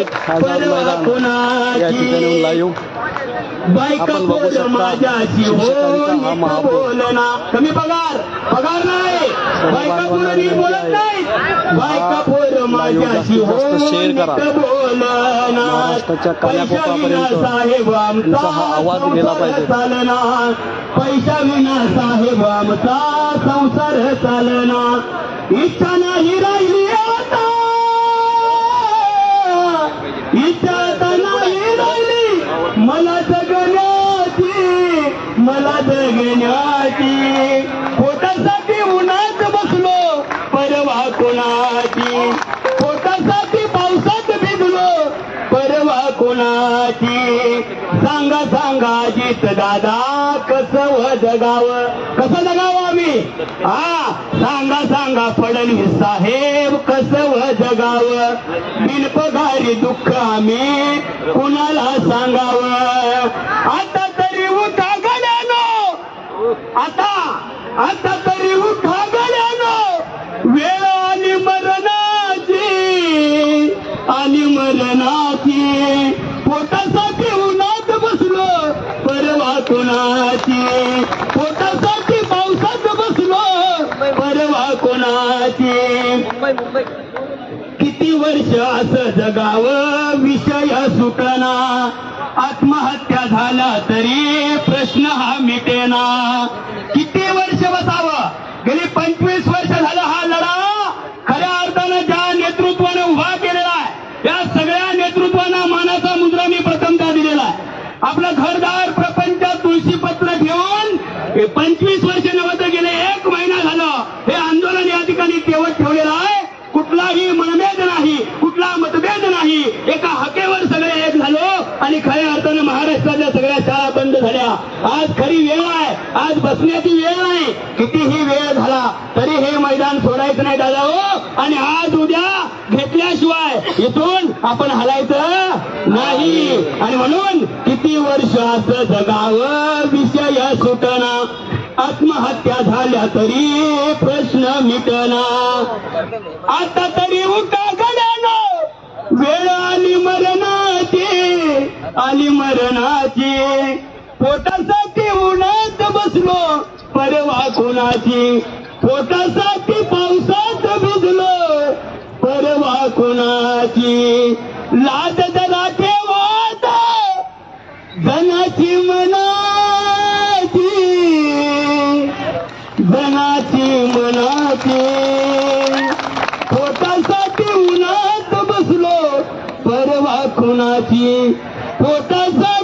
थेट आझाद मैदान या ठिकाणी लाईव्ह आपण बघू शकता, हो शिक्षकांचा हा महापौर. बोलना कमी पगार पगार नाही. हो शेअर करा. महाराष्ट्राच्या पैसा कानाकोपऱ्यापर्यंत हा आवाज गेला पाहिजे. पैसा विना साहेब आमचा संसार चालना. इच्छा नाही राहिली जगण्याची मला जगण्याची पोटासाठी उन्हात बसलो परवा कोणाची पोटासाठी पावसात भिजलो परवा कोणाची? सांगा सांगा जित दादा कसं जगाव कसं जगावं आम्ही? हा सांगा सांगा फडणवीस साहेब कसं जगावं बिनपगारी दुःख आम्ही कुणाला सांगावं? आता तरी उठा गड्यानो आता आता तरी उठा गड्यानो वेळ आणि मरणाची आणि मरणाची बसलो परवा कोणाची पोटासाठी पावसात बसलो परवा कोणाची किती वर्ष असं जगावं विषय सुटना. आत्महत्या झाला तरी प्रश्न हा मिटेना. किती वर्ष बसावं? गेली पंचवीस वर्ष झालं हा लढा खऱ्या अर्थानं ज्या नेतृत्वाने उभा केलेला आहे या सगळ्या नेतृत्वांना मानाचा मुद्रा मी प्रथमतः दिलेला आहे आपलं घरदार प्रपंच तुळशीपत्र घेऊन हे पंचवीस वर्ष नव्हतं गेले एक महिना झालं. हे आंदोलन या ठिकाणी तेवत ठेवलेलं आहे. कुठलाही मनभेद नाही कुठला मतभेद नाही. एका हकेवर सगळे एक झालो आणि खऱ्या अर्थानं महाराष्ट्रातल्या सगळ्या शाळा बंद झाल्या. आज खरी वेळ आहे. आज बसण्याची वेळ नाही. कितीही वेळ झाला तरी हे मैदान सोडायचं नाही दादा हो. आणि आज उद्या घेतल्याशिवाय इथून आपण हलायचं नाही. आणि म्हणून किती वर्ष असं जगावं विषय सुटना. आत्महत्या झाल्या तरी प्रश्न मिटना. आता तरी उठा गड्यानो. वेळ आली मरणाची. आली मरणाची. पोटासाठी उन्हात बसलो. परवा कोणाची? पोटासाठी पावसात भिजलो. परवा कोणाची? लाज जरा ठेवात जनाची मनाची. जनाची मनाची. पोटासाठी उन्हात बसलो परवा खुनाची. पोटासाठी